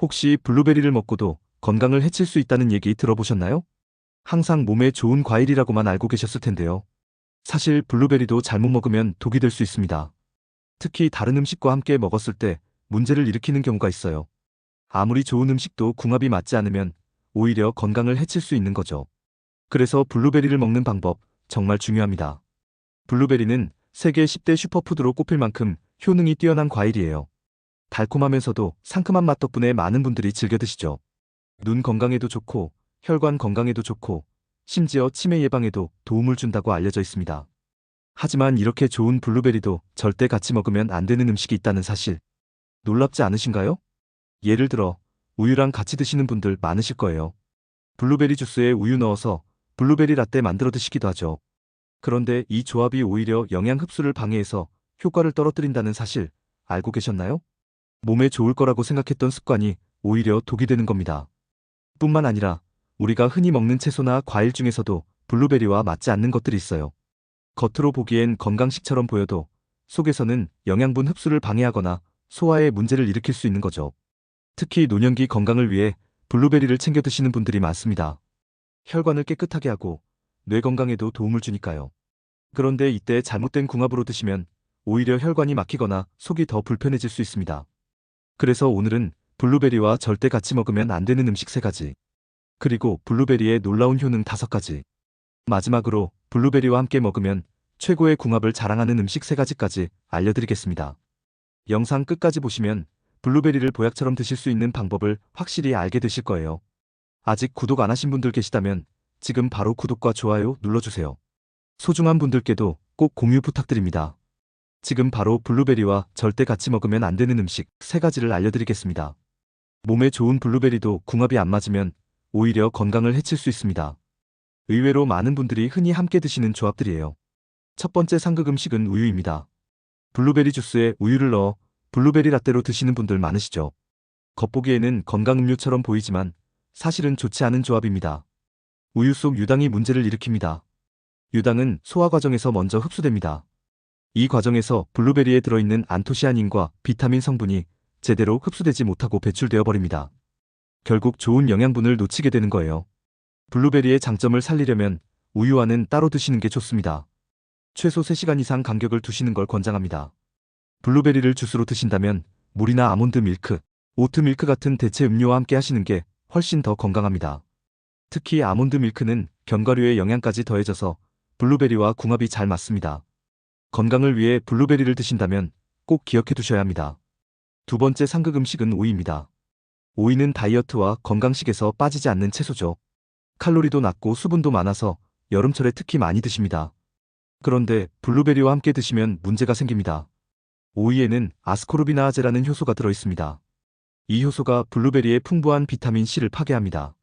혹시 블루베리를 먹고도 건강을 해칠 수 있다는 얘기 들어보셨나요? 항상 몸에 좋은 과일이라고만 알고 계셨을 텐데요. 사실 블루베리도 잘못 먹으면 독이 될 수 있습니다. 특히 다른 음식과 함께 먹었을 때 문제를 일으키는 경우가 있어요. 아무리 좋은 음식도 궁합이 맞지 않으면 오히려 건강을 해칠 수 있는 거죠. 그래서 블루베리를 먹는 방법 정말 중요합니다. 블루베리는 세계 10대 슈퍼푸드로 꼽힐 만큼 효능이 뛰어난 과일이에요. 달콤하면서도 상큼한 맛 덕분에 많은 분들이 즐겨 드시죠. 눈 건강에도 좋고 혈관 건강에도 좋고 심지어 치매 예방에도 도움을 준다고 알려져 있습니다. 하지만 이렇게 좋은 블루베리도 절대 같이 먹으면 안 되는 음식이 있다는 사실. 놀랍지 않으신가요? 예를 들어 우유랑 같이 드시는 분들 많으실 거예요. 블루베리 주스에 우유 넣어서 블루베리 라떼 만들어 드시기도 하죠. 그런데 이 조합이 오히려 영양 흡수를 방해해서 효과를 떨어뜨린다는 사실 알고 계셨나요? 몸에 좋을 거라고 생각했던 습관이 오히려 독이 되는 겁니다. 뿐만 아니라 우리가 흔히 먹는 채소나 과일 중에서도 블루베리와 맞지 않는 것들이 있어요. 겉으로 보기엔 건강식처럼 보여도 속에서는 영양분 흡수를 방해하거나 소화에 문제를 일으킬 수 있는 거죠. 특히 노년기 건강을 위해 블루베리를 챙겨 드시는 분들이 많습니다. 혈관을 깨끗하게 하고 뇌 건강에도 도움을 주니까요. 그런데 이때 잘못된 궁합으로 드시면 오히려 혈관이 막히거나 속이 더 불편해질 수 있습니다. 그래서 오늘은 블루베리와 절대 같이 먹으면 안 되는 음식 3가지. 그리고 블루베리의 놀라운 효능 5가지. 마지막으로 블루베리와 함께 먹으면 최고의 궁합을 자랑하는 음식 3가지까지 알려드리겠습니다. 영상 끝까지 보시면 블루베리를 보약처럼 드실 수 있는 방법을 확실히 알게 되실 거예요. 아직 구독 안 하신 분들 계시다면 지금 바로 구독과 좋아요 눌러주세요. 소중한 분들께도 꼭 공유 부탁드립니다. 지금 바로 블루베리와 절대 같이 먹으면 안 되는 음식 3가지를 알려드리겠습니다. 몸에 좋은 블루베리도 궁합이 안 맞으면 오히려 건강을 해칠 수 있습니다. 의외로 많은 분들이 흔히 함께 드시는 조합들이에요. 첫 번째 상극 음식은 우유입니다. 블루베리 주스에 우유를 넣어 블루베리 라떼로 드시는 분들 많으시죠? 겉보기에는 건강 음료처럼 보이지만 사실은 좋지 않은 조합입니다. 우유 속 유당이 문제를 일으킵니다. 유당은 소화 과정에서 먼저 흡수됩니다. 이 과정에서 블루베리에 들어있는 안토시아닌과 비타민 성분이 제대로 흡수되지 못하고 배출되어 버립니다. 결국 좋은 영양분을 놓치게 되는 거예요. 블루베리의 장점을 살리려면 우유와는 따로 드시는 게 좋습니다. 최소 3시간 이상 간격을 두시는 걸 권장합니다. 블루베리를 주스로 드신다면 물이나 아몬드 밀크, 오트 밀크 같은 대체 음료와 함께 하시는 게 훨씬 더 건강합니다. 특히 아몬드 밀크는 견과류의 영양까지 더해져서 블루베리와 궁합이 잘 맞습니다. 건강을 위해 블루베리를 드신다면 꼭 기억해 두셔야 합니다. 두 번째 상극 음식은 오이입니다. 오이는 다이어트와 건강식에서 빠지지 않는 채소죠. 칼로리도 낮고 수분도 많아서 여름철에 특히 많이 드십니다. 그런데 블루베리와 함께 드시면 문제가 생깁니다. 오이에는 아스코르비나아제라는 효소가 들어 있습니다. 이 효소가 블루베리의 풍부한 비타민 C를 파괴합니다.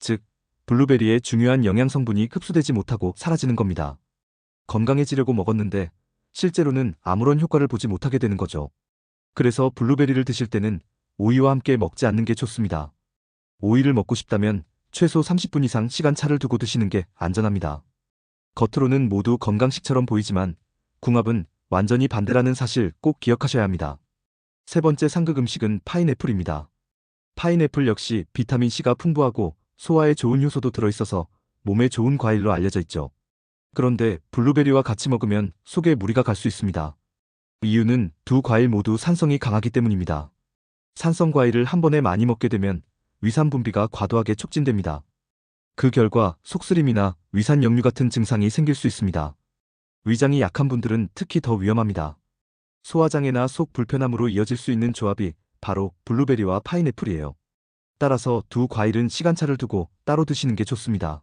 즉, 블루베리의 중요한 영양 성분이 흡수되지 못하고 사라지는 겁니다. 건강해지려고 먹었는데 실제로는 아무런 효과를 보지 못하게 되는 거죠. 그래서 블루베리를 드실 때는 오이와 함께 먹지 않는 게 좋습니다. 오이를 먹고 싶다면 최소 30분 이상 시간차를 두고 드시는 게 안전합니다. 겉으로는 모두 건강식처럼 보이지만 궁합은 완전히 반대라는 사실 꼭 기억하셔야 합니다. 세 번째 상극 음식은 파인애플입니다. 파인애플 역시 비타민C가 풍부하고 소화에 좋은 요소도 들어있어서 몸에 좋은 과일로 알려져 있죠. 그런데 블루베리와 같이 먹으면 속에 무리가 갈 수 있습니다. 이유는 두 과일 모두 산성이 강하기 때문입니다. 산성 과일을 한 번에 많이 먹게 되면 위산 분비가 과도하게 촉진됩니다. 그 결과 속쓰림이나 위산 역류 같은 증상이 생길 수 있습니다. 위장이 약한 분들은 특히 더 위험합니다. 소화장애나 속 불편함으로 이어질 수 있는 조합이 바로 블루베리와 파인애플이에요. 따라서 두 과일은 시간차를 두고 따로 드시는 게 좋습니다.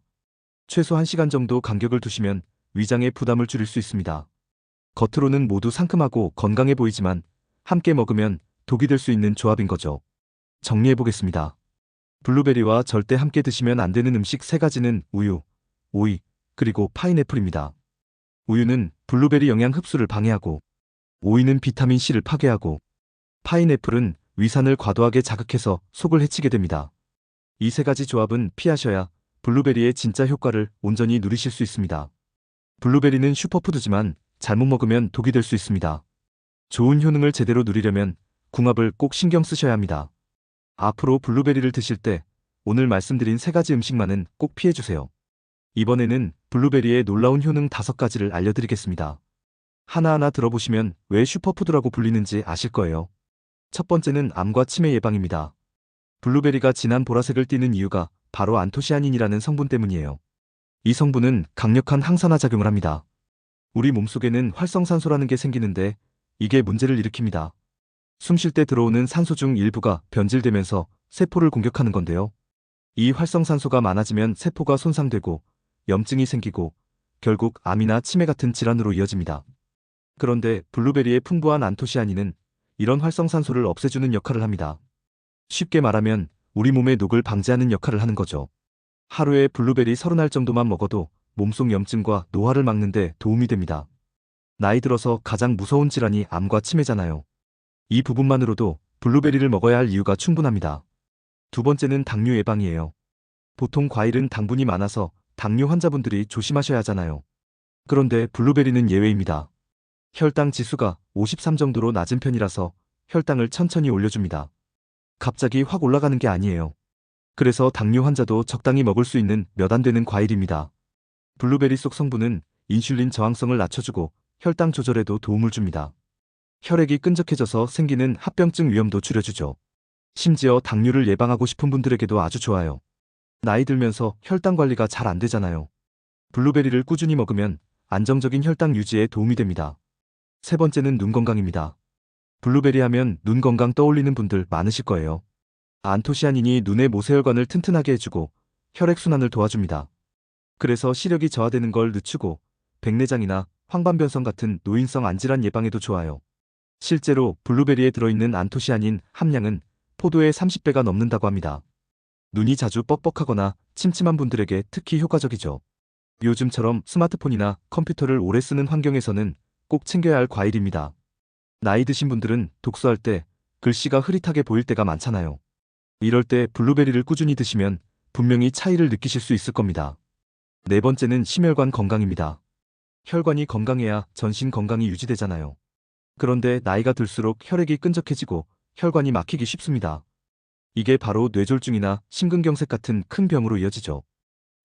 최소 1시간 정도 간격을 두시면 위장의 부담을 줄일 수 있습니다. 겉으로는 모두 상큼하고 건강해 보이지만 함께 먹으면 독이 될 수 있는 조합인 거죠. 정리해 보겠습니다. 블루베리와 절대 함께 드시면 안 되는 음식 3가지는 우유, 오이, 그리고 파인애플입니다. 우유는 블루베리 영양 흡수를 방해하고 오이는 비타민 C를 파괴하고 파인애플은 위산을 과도하게 자극해서 속을 해치게 됩니다. 이 세 가지 조합은 피하셔야 블루베리의 진짜 효과를 온전히 누리실 수 있습니다. 블루베리는 슈퍼푸드지만 잘못 먹으면 독이 될 수 있습니다. 좋은 효능을 제대로 누리려면 궁합을 꼭 신경 쓰셔야 합니다. 앞으로 블루베리를 드실 때 오늘 말씀드린 세 가지 음식만은 꼭 피해주세요. 이번에는 블루베리의 놀라운 효능 다섯 가지를 알려드리겠습니다. 하나하나 들어보시면 왜 슈퍼푸드라고 불리는지 아실 거예요. 첫 번째는 암과 치매 예방입니다. 블루베리가 진한 보라색을 띠는 이유가 바로 안토시아닌이라는 성분 때문이에요. 이 성분은 강력한 항산화 작용을 합니다. 우리 몸속에는 활성산소라는 게 생기는데 이게 문제를 일으킵니다. 숨 쉴 때 들어오는 산소 중 일부가 변질되면서 세포를 공격하는 건데요. 이 활성산소가 많아지면 세포가 손상되고 염증이 생기고 결국 암이나 치매 같은 질환으로 이어집니다. 그런데 블루베리의 풍부한 안토시아닌은 이런 활성산소를 없애주는 역할을 합니다. 쉽게 말하면 우리 몸의 녹을 방지하는 역할을 하는 거죠. 하루에 블루베리 30알 정도만 먹어도 몸속 염증과 노화를 막는데 도움이 됩니다. 나이 들어서 가장 무서운 질환이 암과 치매잖아요. 이 부분만으로도 블루베리를 먹어야 할 이유가 충분합니다. 두 번째는 당뇨 예방이에요. 보통 과일은 당분이 많아서 당뇨 환자분들이 조심하셔야 하잖아요. 그런데 블루베리는 예외입니다. 혈당 지수가 53 정도로 낮은 편이라서 혈당을 천천히 올려줍니다. 갑자기 확 올라가는 게 아니에요. 그래서 당뇨 환자도 적당히 먹을 수 있는 몇 안 되는 과일입니다. 블루베리 속 성분은 인슐린 저항성을 낮춰주고 혈당 조절에도 도움을 줍니다. 혈액이 끈적해져서 생기는 합병증 위험도 줄여주죠. 심지어 당뇨를 예방하고 싶은 분들에게도 아주 좋아요. 나이 들면서 혈당 관리가 잘 안 되잖아요. 블루베리를 꾸준히 먹으면 안정적인 혈당 유지에 도움이 됩니다. 세 번째는 눈 건강입니다. 블루베리 하면 눈 건강 떠올리는 분들 많으실 거예요. 안토시아닌이 눈의 모세혈관을 튼튼하게 해주고 혈액순환을 도와줍니다. 그래서 시력이 저하되는 걸 늦추고 백내장이나 황반변성 같은 노인성 안질환 예방에도 좋아요. 실제로 블루베리에 들어있는 안토시아닌 함량은 포도의 30배가 넘는다고 합니다. 눈이 자주 뻑뻑하거나 침침한 분들에게 특히 효과적이죠. 요즘처럼 스마트폰이나 컴퓨터를 오래 쓰는 환경에서는 꼭 챙겨야 할 과일입니다. 나이 드신 분들은 독서할 때 글씨가 흐릿하게 보일 때가 많잖아요. 이럴 때 블루베리를 꾸준히 드시면 분명히 차이를 느끼실 수 있을 겁니다. 네 번째는 심혈관 건강입니다. 혈관이 건강해야 전신 건강이 유지되잖아요. 그런데 나이가 들수록 혈액이 끈적해지고 혈관이 막히기 쉽습니다. 이게 바로 뇌졸중이나 심근경색 같은 큰 병으로 이어지죠.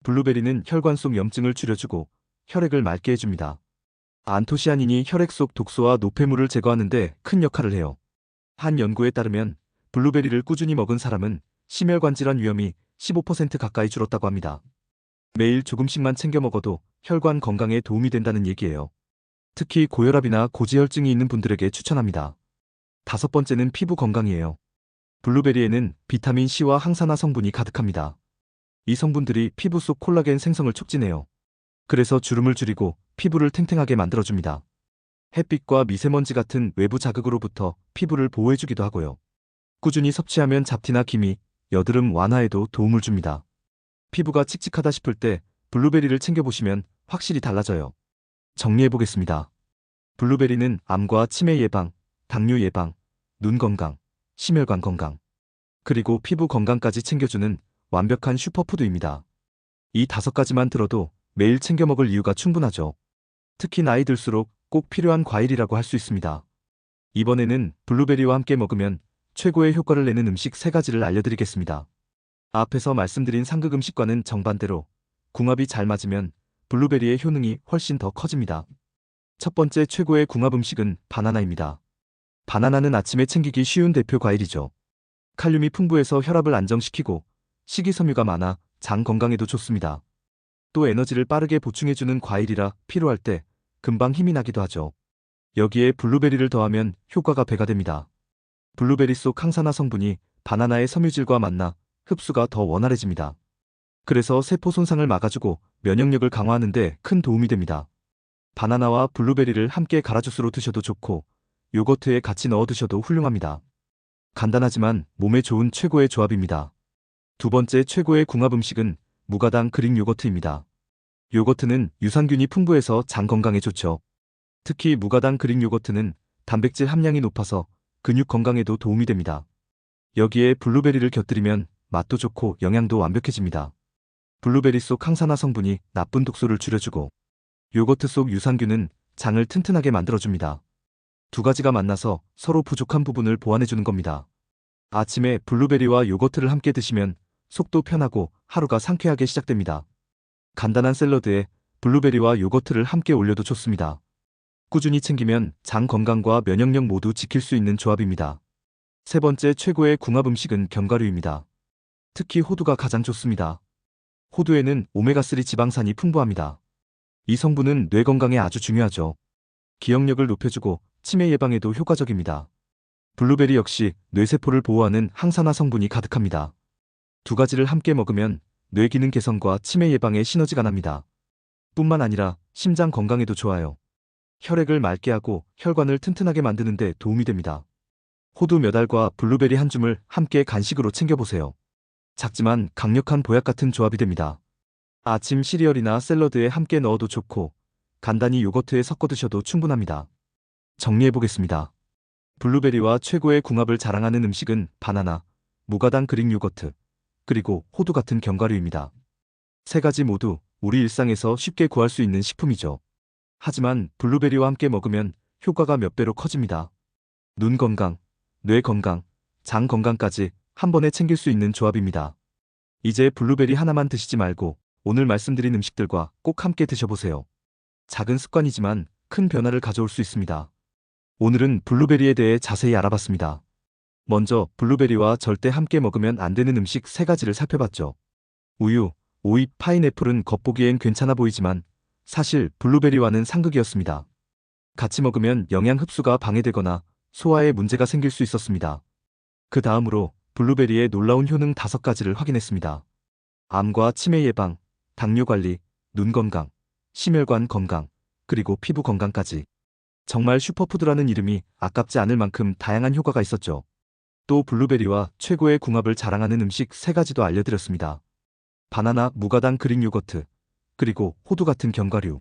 블루베리는 혈관 속 염증을 줄여주고 혈액을 맑게 해줍니다. 안토시아닌이 혈액 속 독소와 노폐물을 제거하는데 큰 역할을 해요. 한 연구에 따르면 블루베리를 꾸준히 먹은 사람은 심혈관 질환 위험이 15% 가까이 줄었다고 합니다. 매일 조금씩만 챙겨 먹어도 혈관 건강에 도움이 된다는 얘기예요. 특히 고혈압이나 고지혈증이 있는 분들에게 추천합니다. 다섯 번째는 피부 건강이에요. 블루베리에는 비타민 C와 항산화 성분이 가득합니다. 이 성분들이 피부 속 콜라겐 생성을 촉진해요. 그래서 주름을 줄이고 피부를 탱탱하게 만들어줍니다. 햇빛과 미세먼지 같은 외부 자극으로부터 피부를 보호해주기도 하고요. 꾸준히 섭취하면 잡티나 기미, 여드름 완화에도 도움을 줍니다. 피부가 칙칙하다 싶을 때 블루베리를 챙겨보시면 확실히 달라져요. 정리해보겠습니다. 블루베리는 암과 치매 예방, 당뇨 예방, 눈 건강, 심혈관 건강, 그리고 피부 건강까지 챙겨주는 완벽한 슈퍼푸드입니다. 이 다섯 가지만 들어도 매일 챙겨 먹을 이유가 충분하죠. 특히 나이 들수록 꼭 필요한 과일이라고 할 수 있습니다. 이번에는 블루베리와 함께 먹으면 최고의 효과를 내는 음식 세 가지를 알려드리겠습니다. 앞에서 말씀드린 상극 음식과는 정반대로 궁합이 잘 맞으면 블루베리의 효능이 훨씬 더 커집니다. 첫 번째 최고의 궁합 음식은 바나나입니다. 바나나는 아침에 챙기기 쉬운 대표 과일이죠. 칼륨이 풍부해서 혈압을 안정시키고 식이섬유가 많아 장 건강에도 좋습니다. 또 에너지를 빠르게 보충해주는 과일이라 필요할 때 금방 힘이 나기도 하죠. 여기에 블루베리를 더하면 효과가 배가 됩니다. 블루베리 속 항산화 성분이 바나나의 섬유질과 만나 흡수가 더 원활해집니다. 그래서 세포 손상을 막아주고 면역력을 강화하는 데 큰 도움이 됩니다. 바나나와 블루베리를 함께 가라주스로 드셔도 좋고 요거트에 같이 넣어 드셔도 훌륭합니다. 간단하지만 몸에 좋은 최고의 조합입니다. 두 번째 최고의 궁합 음식은 무가당 그릭 요거트입니다. 요거트는 유산균이 풍부해서 장 건강에 좋죠. 특히 무가당 그릭 요거트는 단백질 함량이 높아서 근육 건강에도 도움이 됩니다. 여기에 블루베리를 곁들이면 맛도 좋고 영양도 완벽해집니다. 블루베리 속 항산화 성분이 나쁜 독소를 줄여주고 요거트 속 유산균은 장을 튼튼하게 만들어줍니다. 두 가지가 만나서 서로 부족한 부분을 보완해주는 겁니다. 아침에 블루베리와 요거트를 함께 드시면 속도 편하고 하루가 상쾌하게 시작됩니다. 간단한 샐러드에 블루베리와 요거트를 함께 올려도 좋습니다. 꾸준히 챙기면 장 건강과 면역력 모두 지킬 수 있는 조합입니다. 세 번째 최고의 궁합 음식은 견과류입니다. 특히 호두가 가장 좋습니다. 호두에는 오메가3 지방산이 풍부합니다. 이 성분은 뇌 건강에 아주 중요하죠. 기억력을 높여주고 치매 예방에도 효과적입니다. 블루베리 역시 뇌세포를 보호하는 항산화 성분이 가득합니다. 두 가지를 함께 먹으면 뇌 기능 개선과 치매 예방에 시너지가 납니다. 뿐만 아니라 심장 건강에도 좋아요. 혈액을 맑게 하고 혈관을 튼튼하게 만드는 데 도움이 됩니다. 호두 몇 알과 블루베리 한 줌을 함께 간식으로 챙겨보세요. 작지만 강력한 보약 같은 조합이 됩니다. 아침 시리얼이나 샐러드에 함께 넣어도 좋고 간단히 요거트에 섞어 드셔도 충분합니다. 정리해보겠습니다. 블루베리와 최고의 궁합을 자랑하는 음식은 바나나, 무가당 그릭 요거트, 그리고 호두 같은 견과류입니다. 세 가지 모두 우리 일상에서 쉽게 구할 수 있는 식품이죠. 하지만 블루베리와 함께 먹으면 효과가 몇 배로 커집니다. 눈 건강, 뇌 건강, 장 건강까지 한 번에 챙길 수 있는 조합입니다. 이제 블루베리 하나만 드시지 말고 오늘 말씀드린 음식들과 꼭 함께 드셔보세요. 작은 습관이지만 큰 변화를 가져올 수 있습니다. 오늘은 블루베리에 대해 자세히 알아봤습니다. 먼저 블루베리와 절대 함께 먹으면 안 되는 음식 세 가지를 살펴봤죠. 우유, 오이, 파인애플은 겉보기엔 괜찮아 보이지만 사실 블루베리와는 상극이었습니다. 같이 먹으면 영양 흡수가 방해되거나 소화에 문제가 생길 수 있었습니다. 그 다음으로 블루베리의 놀라운 효능 다섯 가지를 확인했습니다. 암과 치매 예방, 당뇨 관리, 눈 건강, 심혈관 건강, 그리고 피부 건강까지. 정말 슈퍼푸드라는 이름이 아깝지 않을 만큼 다양한 효과가 있었죠. 또 블루베리와 최고의 궁합을 자랑하는 음식 세 가지도 알려드렸습니다. 바나나, 무가당 그릭 요거트, 그리고 호두 같은 견과류.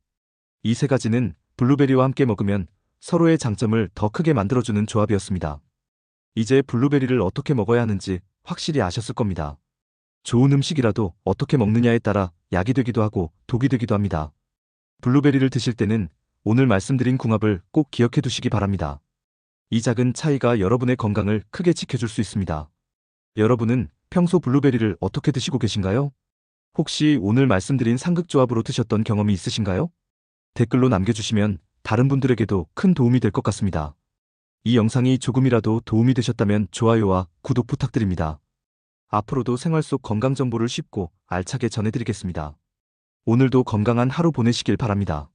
이 세 가지는 블루베리와 함께 먹으면 서로의 장점을 더 크게 만들어주는 조합이었습니다. 이제 블루베리를 어떻게 먹어야 하는지 확실히 아셨을 겁니다. 좋은 음식이라도 어떻게 먹느냐에 따라 약이 되기도 하고 독이 되기도 합니다. 블루베리를 드실 때는 오늘 말씀드린 궁합을 꼭 기억해 두시기 바랍니다. 이 작은 차이가 여러분의 건강을 크게 지켜줄 수 있습니다. 여러분은 평소 블루베리를 어떻게 드시고 계신가요? 혹시 오늘 말씀드린 상극조합으로 드셨던 경험이 있으신가요? 댓글로 남겨주시면 다른 분들에게도 큰 도움이 될 것 같습니다. 이 영상이 조금이라도 도움이 되셨다면 좋아요와 구독 부탁드립니다. 앞으로도 생활 속 건강 정보를 쉽고 알차게 전해드리겠습니다. 오늘도 건강한 하루 보내시길 바랍니다.